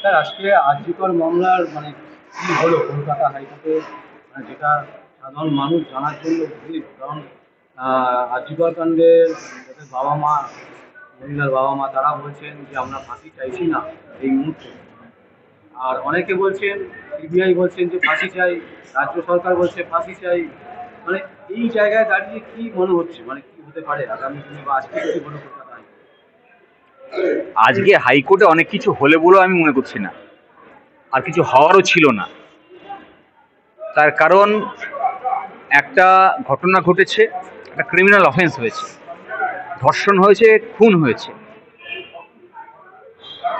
Sir, আজকে আর্যিকর মামলার মানে কি হলো কলকাতা হাইকোর্টে? মানে যেটা সাধারণ মানুষ জানার জন্য ভিড় কারণ আর্যিকর কাণ্ডের বাবা মা, মহিলার বাবা মা, তারা বলছেন যে, আমরা ফাঁসি চাইছি না এই মুহূর্তে। আর অনেকে বলছেন, সিবিআই বলছেন যে, ফাঁসি চাই, রাজ্য সরকার বলছে ফাঁসি চাই। মানে এই জায়গায় দাঁড়িয়ে কি মনে হচ্ছে? মানে কি হতে পারে? আগামী দিনে বা আজকে কি কলকাতা হাইকোর্টে? আজকে হাইকোর্টে অনেক কিছু হলে বলেও আমি মনে করছি না। আর কিছু হওয়ারও ছিল না। তার কারণ একটা ঘটনা ঘটেছে, একটা ক্রিমিনাল অফেন্স হয়েছে। ধর্ষণ হয়েছে, খুন হয়েছে।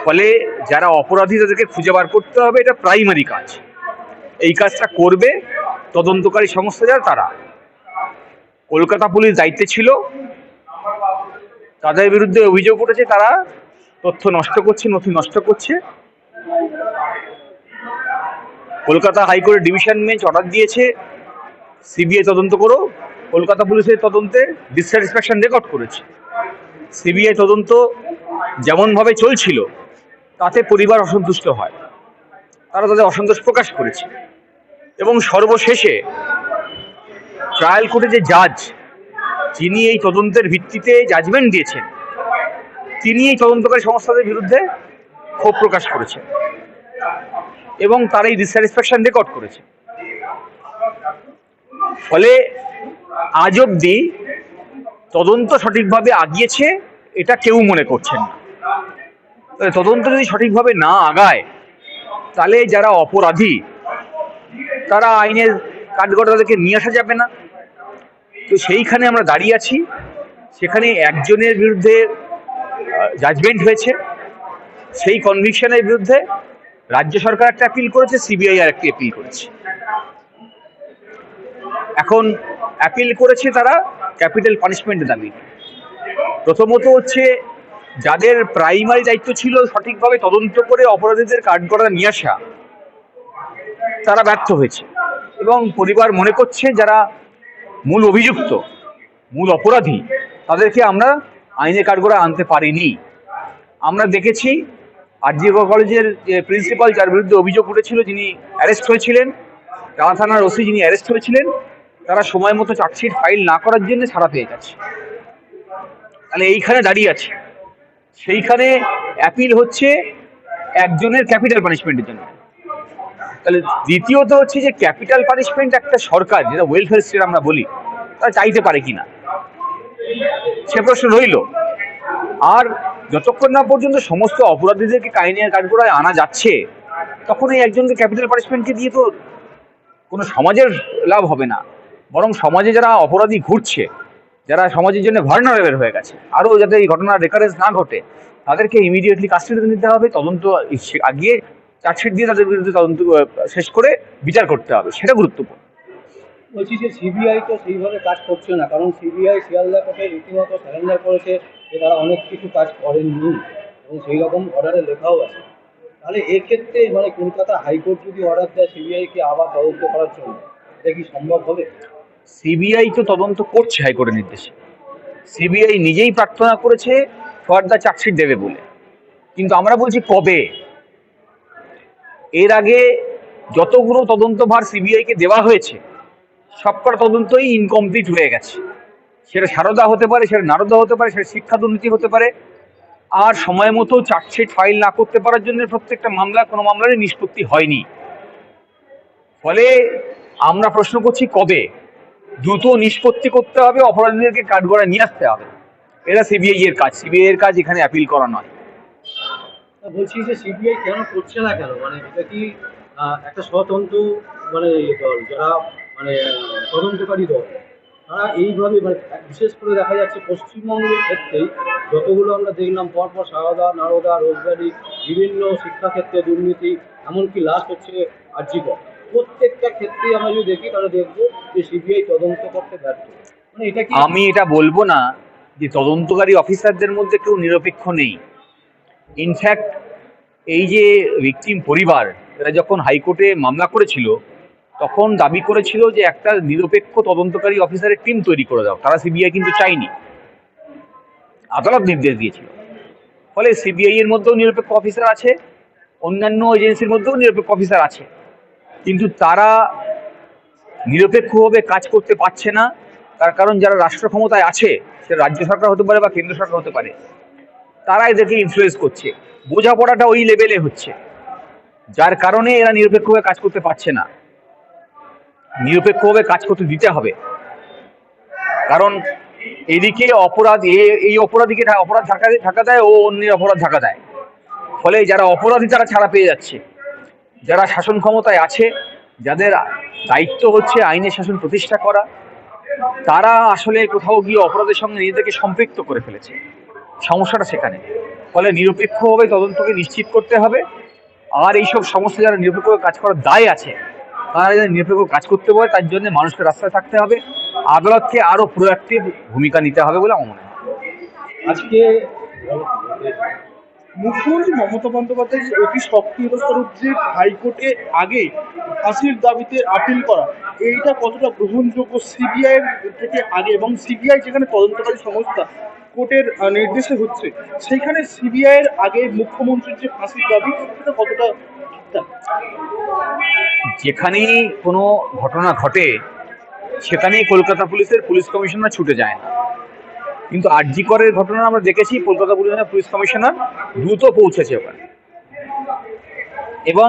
ফলে যারা অপরাধী তাদেরকে খুঁজে বার করতে হবে, এটা প্রাইমারি কাজ। এই কাজটা করবে তদন্তকারী সংস্থা যারা, তারা। কলকাতা পুলিশ দায়িত্বে ছিল তাদের বিরুদ্ধে অভিযোগ উঠেছে, তারা তথ্য নষ্ট করছে, নথি নষ্ট করছে। কলকাতা হাইকোর্টের ডিভিশন বেঞ্চ অর্ডার দিয়েছে, সিবিআই তদন্ত করো। কলকাতা পুলিশের তদন্তে ডিসস্যাটিসফ্যাকশন রেকর্ড করেছে। সিবিআই তদন্ত যেমনভাবে চলছিল, তাতে পরিবার অসন্তুষ্ট হয়। তারা তাদের অসন্তোষ প্রকাশ করেছে। এবং সর্বশেষে ট্রায়াল কোর্টে যে জাজ যিনি এই তদন্তের ভিত্তিতে জাজমেন্ট দিয়েছেন, তিনি এই তদন্তকারী সংস্থাদের বিরুদ্ধে ক্ষোভ প্রকাশ করেছেন এবং তার এই ডিসস্যাটিসফ্যাকশন রেকর্ড করেছে ফলে আজ অবধি তদন্ত সঠিকভাবে আগিয়েছে এটা কেউ মনে করছেন না। তদন্ত যদি সঠিকভাবে না আগায়, তাহলে যারা অপরাধী, তারা আইনের কাঠগড় তাদেরকে নিয়ে আসা যাবে না। তো সেইখানে আমরা দাঁড়িয়ে আছি। সেখানে একজনের বিরুদ্ধে জাজমেন্ট হয়েছে। সেই কনভিকশনের বিরুদ্ধে রাজ্য সরকার একটা অ্যাপিল করেছে সিবিআই আর একটি অ্যাপিল করেছে। এখন অ্যাপিল করেছে তারা ক্যাপিটাল পানিশমেন্টের দাবি। প্রথমত হচ্ছে, যাদের প্রাইমারি দায়িত্ব ছিল সঠিকভাবে তদন্ত করে অপরাধীদের কাঠগড়া নিয়ে আসা, তারা ব্যর্থ হয়েছে। এবং পরিবার মনে করছে, যারা মূল অভিযুক্ত, মূল অপরাধী, তাদেরকে আমরা আইনের কাঠগড়া আনতে পারিনি। আমরা দেখেছি আরজিগড় কলেজের যে প্রিন্সিপাল যার বিরুদ্ধে অভিযোগ উঠেছিল, যিনি অ্যারেস্ট হয়েছিলেন টানা থানার ওসি যিনি অ্যারেস্ট হয়েছিলেন তারা সময় মতো চার্জশিট ফাইল না করার জন্য ছাড়া পেয়ে গেছে। তাহলে এইখানে দাঁড়িয়ে আছে। সেইখানে অ্যাপিল হচ্ছে একজনের ক্যাপিটাল পানিশমেন্টের জন্য। তাহলে দ্বিতীয়ত হচ্ছে যে ক্যাপিটাল পানিশমেন্ট একটা সরকার, যেটা ওয়েলফেয়ার স্টেট আমরা বলি, তারা চাইতে পারে কিনা? সে প্রশ্ন রইল। আর যতক্ষণ না পর্যন্ত সমস্ত অপরাধীদেরকে কাহিনী কাঠগড়ায় আনা যাচ্ছে তখন এই একজনকে ক্যাপিটাল পানিশমেন্টকে দিয়ে তো কোনো সমাজের লাভ হবে না। বরং সমাজে যারা অপরাধী ঘুরছে, যারা সমাজের জন্য ভার্নারেবল হয়ে গেছে, আরও যাতে এই ঘটনার রেকারেন্স না ঘটে, তাদেরকে ইমিডিয়েটলি কাস্টডিতে নিতে হবে, তদন্ত আগিয়ে চার্জশিট দিয়ে তাদের বিরুদ্ধে তদন্ত শেষ করে বিচার করতে হবে সেটা গুরুত্বপূর্ণ। বলছি যে সিবিআই তো সেইভাবে কাজ করছে না কারণ সিবিআই শিয়ালদা কোর্টে রীতিমতো স্যারেন্ডার করেছে যে তারা অনেক কিছু কাজ করেননি এবং সেই রকম অর্ডারে লেখাও আছে। তাহলে এক্ষেত্রে মানে কলকাতা হাইকোর্ট যদি অর্ডার দেয় সিবিআইকে আবার তদন্ত করার জন্য এটা কি সম্ভব হবে? সিবিআই তো তদন্ত করছে হাইকোর্টের নির্দেশে। সিবিআই নিজেই প্রার্থনা করেছে ফার্দার চার্জশিট দেবে বলে। কিন্তু আমরা বলছি কবে? এর আগে যতগুলো তদন্তভার সিবিআইকে দেওয়া হয়েছে, সবকটা তদন্তই ইনকমপ্লিট হয়ে গেছে। সেটা সারদা হতে পারে, সেটা নারদা হতে পারে, সেটা শিক্ষা দুর্নীতি হতে পারে। আর সময় মতো চার্জশিট ফাইল না করতে পারার জন্য প্রত্যেকটা মামলা কোনো মামলারই নিষ্পত্তি হয়নি। ফলে আমরা প্রশ্ন করছি কবে? দ্রুত নিষ্পত্তি করতে হবে, অপরাধীদেরকে কাঠগড়ায় নিয়ে আসতে হবে। এটা সিবিআই এর কাজ সিবিআই এর কাজ এখানে অ্যাপিল করা নয়। বলছি যে সিবিআই কেন করছে না কেন? মানে এটা কি একটা স্বতন্ত্র মানে দল, যারা মানে তদন্তকারী দল, তারা এইভাবে মানে বিশেষ করে দেখা যাচ্ছে পশ্চিমবঙ্গের ক্ষেত্রেই যতগুলো আমরা দেখলাম, পরপর সারদা, নারদা, রোজগারি, বিভিন্ন শিক্ষাক্ষেত্রে দুর্নীতি, এমনকি লাস্ট হচ্ছে আর্যিকর প্রত্যেকটা ক্ষেত্রেই আমরা যদি দেখি, তাহলে দেখব যে সিবিআই তদন্ত করতে ব্যর্থ। মানে এটা আমি এটা বলব না যে তদন্তকারী অফিসারদের মধ্যে কেউ নিরপেক্ষ নেই। ইনফ্যাক্ট এই যে ভিকটিম পরিবার, এরা যখন হাইকোর্টে মামলা করেছিল, তখন দাবি করেছিল যে একটা নিরপেক্ষ তদন্তকারী অফিসারের টিম তৈরি করে দাও। তারা সিবিআই কিন্তু চায়নি। আদালত নির্দেশ দিয়েছিল। ফলে সিবিআই এর মধ্যেও নিরপেক্ষ অফিসার আছে, অন্যান্য এজেন্সির মধ্যেও নিরপেক্ষ অফিসার আছে। কিন্তু তারা নিরপেক্ষভাবে কাজ করতে পারছে না। তার কারণ যারা রাষ্ট্র ক্ষমতায় আছে, সে রাজ্য সরকার হতে পারে বা কেন্দ্র সরকার হতে পারে। তারা এদেরকে ইনফ্লুয়েস করছে। বোঝাপড়াটা ওই লেভেলে হচ্ছে। যার কারণে এরা নিরপেক্ষভাবে কাজ করতে পারছে না। নিরপেক্ষভাবে কাজ করতে দিতে হবে। কারণ এদিকে অপরাধ এই অপরাধীকে অপরাধ ঢাকা ঢাকা দেয়, ও অন্যের অপরাধ ঢাকা দেয়। ফলে যারা অপরাধী, তারা ছাড়া পেয়ে যাচ্ছে। যারা শাসন ক্ষমতায় আছে, যাদের দায়িত্ব হচ্ছে আইনের শাসন প্রতিষ্ঠা করা, তারা আসলে কোথাও গিয়ে অপরাধের সঙ্গে নিজেদেরকে সম্পৃক্ত করে ফেলেছে। সমস্যাটা সেখানে। ফলে নিরপেক্ষভাবে তদন্তকে নিশ্চিত করতে হবে। আর এইসব সমস্যা যারা নিরপেক্ষ কাজ করার দায় আছে, তারা যাতে নিরপেক্ষ কাজ করতে পারে, তার জন্য মানুষকে রাস্তায় থাকতে হবে। আদালতকে আরও প্রোয়াক্টিভ ভূমিকা নিতে হবে বলে আমার মনে হয়। আজকে, মুখ্যমন্ত্রী মমতা বন্দ্যোপাধ্যায় অতি সক্রিয় স্বরূপ যে হাইকোর্টে আগে ফাঁসির দাবিতে আপিল করা, এইটা কতটা গ্রহণযোগ্য? সিবিআই থেকে আগে এবং সিবিআই যেখানে তদন্তকারী সংস্থা কোর্টের নির্দেশে হচ্ছে। সেইখানে সিবিআই এর আগে মুখ্যমন্ত্রীর যে ফাঁসির দাবি, সেটা কতটা যেখানেই কোনো ঘটনা ঘটে, সেখানেই কলকাতা পুলিশের পুলিশ কমিশনার ছুটে যায় না। কিন্তু আরজি করের ঘটনা আমরা দেখেছি, কলকাতা পুলিশের পুলিশ কমিশনার দ্রুত পৌঁছেছে ওখানে এবং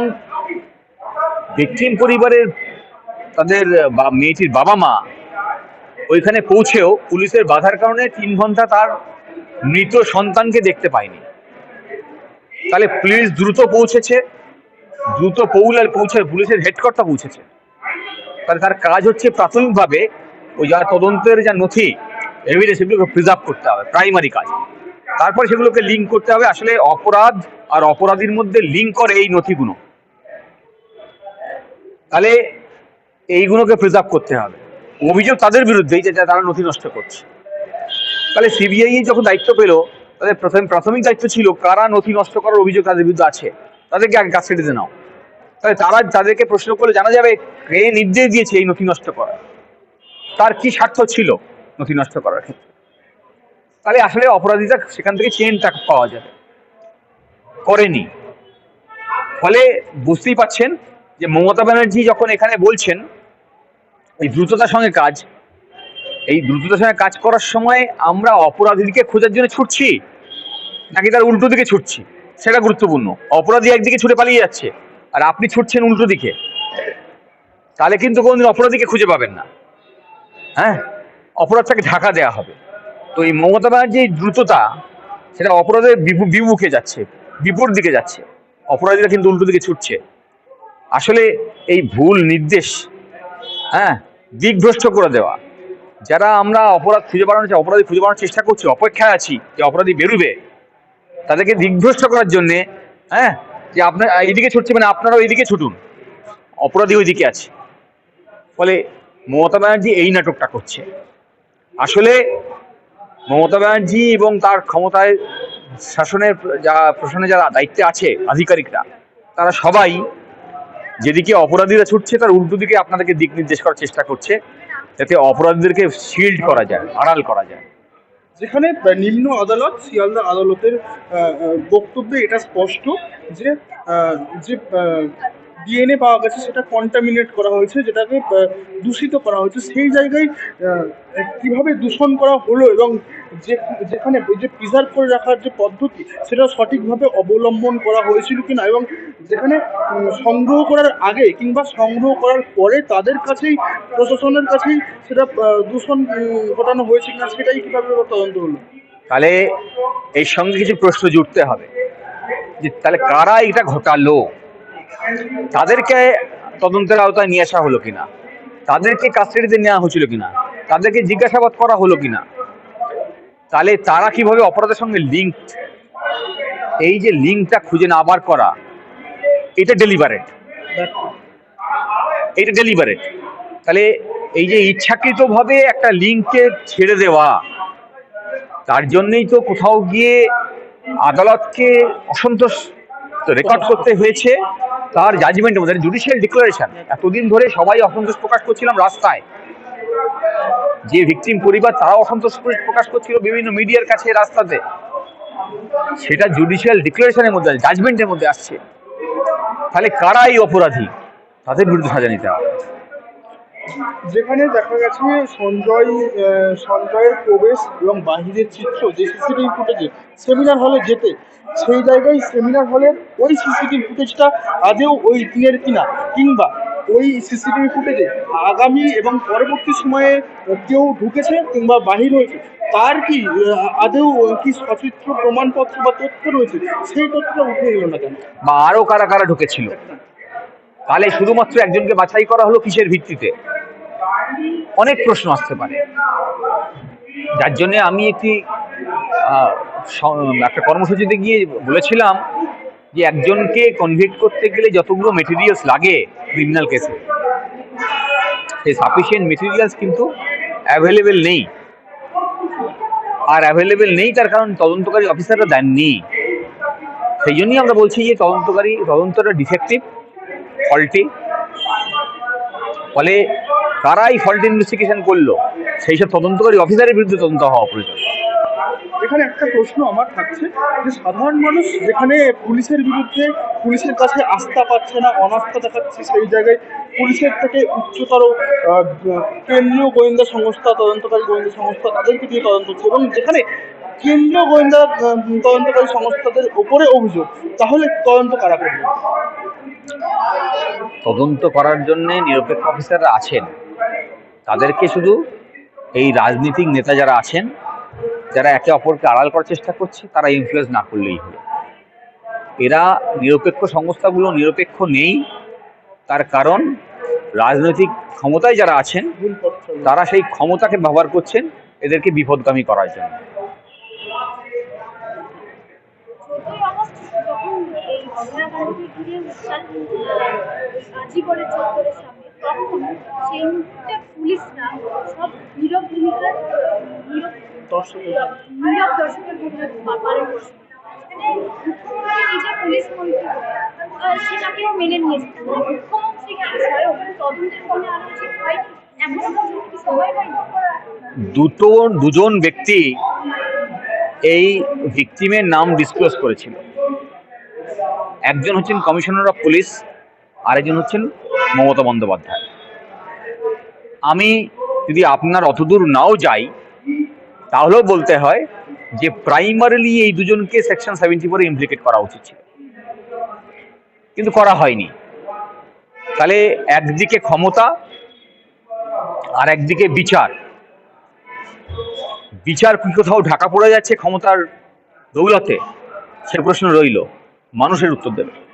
ভিকটিম পরিবারের তাদের মেয়েটির বাবা মা ওইখানে পৌঁছেও পুলিশের বাধার কারণে তিন ঘণ্টা তার মৃত সন্তানকে দেখতে পায়নি। তাহলে পুলিশ দ্রুত পৌঁছেছে, দ্রুত পৌলার পৌঁছে পুলিশের হেডকোয়ার্টার পৌঁছেছে। তাহলে তার কাজ হচ্ছে প্রাথমিকভাবে ওই যা তদন্তের যা নথি এভিডেন্স সেগুলোকে প্রিজার্ভ করতে হবে প্রাইমারি কাজ। তারপর সেগুলোকে লিঙ্ক করতে হবে, আসলে অপরাধ আর অপরাধীর মধ্যে লিঙ্ক করে এই নথিগুলো। তাহলে এইগুলোকে প্রিজার্ভ করতে হবে। অভিযোগ তাদের বিরুদ্ধেই যে তারা নথি নষ্ট করছে। তাহলে সিবিআই যখন দায়িত্ব পেল, তাদের প্রথম প্রাথমিক দায়িত্ব ছিল কারা নথি নষ্ট করার অভিযোগ তাদের বিরুদ্ধে আছে। তাদেরকে আগে কাস্টাডিতে নাও। তাহলে তারা তাদেরকে প্রশ্ন করলে, জানা যাবে কে নির্দেশ দিয়েছে এই নথি নষ্ট করা। তার কি স্বার্থ ছিল নথি নষ্ট করার ক্ষেত্রে? তাহলে আসলে অপরাধীরা সেখান থেকে চেনটা পাওয়া যাবে। করেনি। ফলে বুঝতেই পাচ্ছেন যে মমতা ব্যানার্জি যখন এখানে বলছেন এই দ্রুততার সঙ্গে কাজ। এই দ্রুততার সঙ্গে কাজ করার সময় আমরা অপরাধীকে খোঁজার জন্য ছুটছি, নাকি তার উল্টো দিকে ছুটছি, সেটা গুরুত্বপূর্ণ। অপরাধী একদিকে ছুটে পালিয়ে যাচ্ছে, আর আপনি ছুটছেন উল্টো দিকে। তাহলে কিন্তু কোনোদিন অপরাধীকে খুঁজে পাবেন না। হ্যাঁ? অপরাধটাকে ঢাকা দেওয়া হবে। তো এই মমতা ব্যানার্জির দ্রুততা, সেটা অপরাধের বিমুখে যাচ্ছে, বিপরীত দিকে যাচ্ছে। অপরাধীরা কিন্তু উল্টো দিকে ছুটছে। আসলে এই ভুল নির্দেশ হ্যাঁ? দিকভ্রষ্ট করে দেওয়া। যারা আমরা অপরাধ খুঁজে বেড়ানোর অপরাধী খুঁজে বেড়ানোর চেষ্টা করছি, অপেক্ষায় আছি যে অপরাধী বেরোবে, তাদেরকে দিগ্ভ্রষ্ট করার জন্যে হ্যাঁ যে আপনার, এইদিকে ছুটছে মানে আপনারাও এইদিকে ছুটুন। অপরাধী ওইদিকে আছে। ফলে মমতা ব্যানার্জি এই নাটকটা করছে। আসলে মমতা ব্যানার্জি এবং তার ক্ষমতায় শাসনের, যা প্রশাসনে যারা দায়িত্বে আছে, আধিকারিকরা, তারা সবাই যেদিকে অপরাধীরা ছুটছে, তার উল্টো দিকে আপনাদেরকে দিক নির্দেশ করার চেষ্টা করছে, যাতে অপরাধীদেরকে শিল্ড করা যায়, আড়াল করা যায়। যেখানে নিম্ন আদালত শিয়ালদা আদালতের বক্তব্যে এটা স্পষ্ট যে যে ডিএনএ পাওয়া গেছে, সেটা কন্টামিনেট করা হয়েছে, যেটাকে দূষিত করা হয়েছে। সেই জায়গায় কীভাবে দূষণ করা হলো এবং যে, যেখানে যে প্রিজার্ভ করে রাখার যে পদ্ধতি, সেটা সঠিকভাবে অবলম্বন করা হয়েছিল কিনা এবং যেখানে সংগ্রহ করার আগে কিংবা সংগ্রহ করার পরে তাদের কাছেই, প্রশাসনের কাছেই সেটা দূষণ ঘটানো হয়েছে কিনা, সেটাই কীভাবে তদন্ত হলো? তাহলে এর সঙ্গে কিছু প্রশ্ন জুড়তে হবে। যে তাহলে কারা এটা ঘটালো? তাদেরকে তদন্তের আওতায় নিয়ে আসা হলো কিনা? তাদেরকে কাস্টাডিতে নেওয়া হয়েছিল কিনা? তাদেরকে জিজ্ঞাসাবাদ করা হলো কিনা? তাহলে তারা কীভাবে অপরাধের সঙ্গে লিঙ্ক এই যে লিঙ্কটা খুঁজে না আবার করা, এটা ডেলিভারেট এটা ডেলিভারেট তাহলে এই যে ইচ্ছাকৃতভাবে একটা লিঙ্ককে ছেড়ে দেওয়া, তার জন্যই তো কোথাও গিয়ে আদালতকে অসন্তোষ রেকর্ড করতে হয়েছে। তার জাজমেন্ট মধ্যে জুডিশিয়াল ডিক্লারেশন এতদিন ধরে সবাই অসন্তোষ প্রকাশ করছিলাম রাস্তায়। যে ভিকটিম পরিবার তারা অসন্তোষ প্রকাশ করছিল বিভিন্ন মিডিয়ার কাছে রাস্তাতে। সেটা জুডিশিয়াল ডিক্লারেশনের মধ্যে জাজমেন্টের মধ্যে আসছে। তাহলে কারা এই অপরাধী? তাদের বিরুদ্ধে সাজা নিতে হবে। যেখানে দেখা গেছে সঞ্জয় সঞ্জয়ের প্রবেশ এবং বাহিরের চিত্র যে সিসিটিভি ফুটেজে সেমিনার হলে যেতে, সেই জায়গায় সেমিনার হলের ওই সিসিটিভি ফুটেজটা আদেও ওই দিনের কিনা কিংবা ওই সিসিটিভি ফুটেজে আগামী এবং পরবর্তী সময়ে কেউ ঢুকেছে কিংবা বাহির হয়েছে, তার কি আদেও কি সচিত্র, প্রমাণপত্র বা তথ্য রয়েছে, সেই তথ্যটা উঠে এলো না কেন? বা আরও কারা কারা ঢুকেছিল? তাহলে শুধুমাত্র একজনকে বাছাই করা হলো কিসের ভিত্তিতে? অনেক প্রশ্ন আসতে পারে। যার জন্য আমি একটি একটা কর্মসূচিতে গিয়ে বলেছিলাম যে একজনকে কনভিক্ট করতে গেলে যতগুলো মেটেরিয়ালস লাগে ক্রিমিনাল কেসে সেই সাফিসিয়েন্ট মেটেরিয়ালস কিন্তু অ্যাভেলেবেল নেই। আর অ্যাভেলেবেল নেই তার কারণ তদন্তকারী অফিসাররা দেননি। সেই জন্যই আমরা বলছি যে তদন্তকারী, তদন্তটা ডিফেক্টিভ ফল্টি ফলে কারাই ফল্ট ইনভেস্টিগেশন করল? সেই সব তদন্তকারী অফিসারের বিরুদ্ধে তদন্ত হওয়া প্রয়োজন। এখানে একটা প্রশ্ন আমার থাকছে যে সাধারণ মানুষ যেখানে পুলিশের বিরুদ্ধে পুলিশের কাছে আস্থা পাচ্ছে না অনাস্থা দেখাচ্ছে সেই জায়গায় পুলিশের থেকে উচ্চতর কেন্দ্রীয় গোয়েন্দা সংস্থা তদন্তকারী গোয়েন্দা সংস্থা তাদেরকে দিয়ে তদন্ত হচ্ছে এবং যেখানে কেন্দ্রীয় গোয়েন্দা তদন্তকারী সংস্থাদের ওপরে অভিযোগ তাহলে তদন্ত কারা করবে? তদন্ত করার জন্য নিরপেক্ষ অফিসাররা আছেন। তাদেরকে শুধু এই রাজনীতিক নেতা যারা আছেন, যারা একে অপরকে আড়াল করার চেষ্টা করছে, তারা ইনফ্লুয়েন্স না করলেই হলো এরা নিরপেক্ষ সংস্থাগুলো, নিরপেক্ষ নেই, তার কারণ রাজনৈতিক ক্ষমতায় যারা আছেন, তারা সেই ক্ষমতাকে ব্যবহার করছেন এদেরকে বিপদগামী করার জন্য। তখন সেই মুহূর্তে পুলিশরা সব নীরব ভূমিকার নীরব দর্শকের নীরব দর্শকের ভূমিকা পালন করছে। সেখানে পুলিশ মন্ত্রী সেটাকেও মেনে নিয়েছে। মুখ্যমন্ত্রীকে স্বয়ং তদন্তের ফলে আনা উচিত হয় এমন পর্যন্ত কি সময় হয়নি? দুটো দুজন ব্যক্তি এই ভিকটিমের নাম ডিসক্লোজ করেছিল। একজন হচ্ছেন কমিশনার অফ পুলিশ আরেকজন হচ্ছেন মমতা বন্দ্যোপাধ্যায়। আমি যদি আপনার অতদূর নাও যাই, তাহলেও বলতে হয় যে প্রাইমারিলি এই দুজনকে সেকশন সেভেন্টি ফোরে ইমপ্লিকেট করা উচিত ছিল। কিন্তু করা হয়নি। তাহলে একদিকে ক্ষমতা আর একদিকে বিচার। বিচার কি কোথাও ঢাকা পড়ে যাচ্ছে ক্ষমতার দৌলতে? সে প্রশ্ন রইল। মানুষের উত্তর দেবে।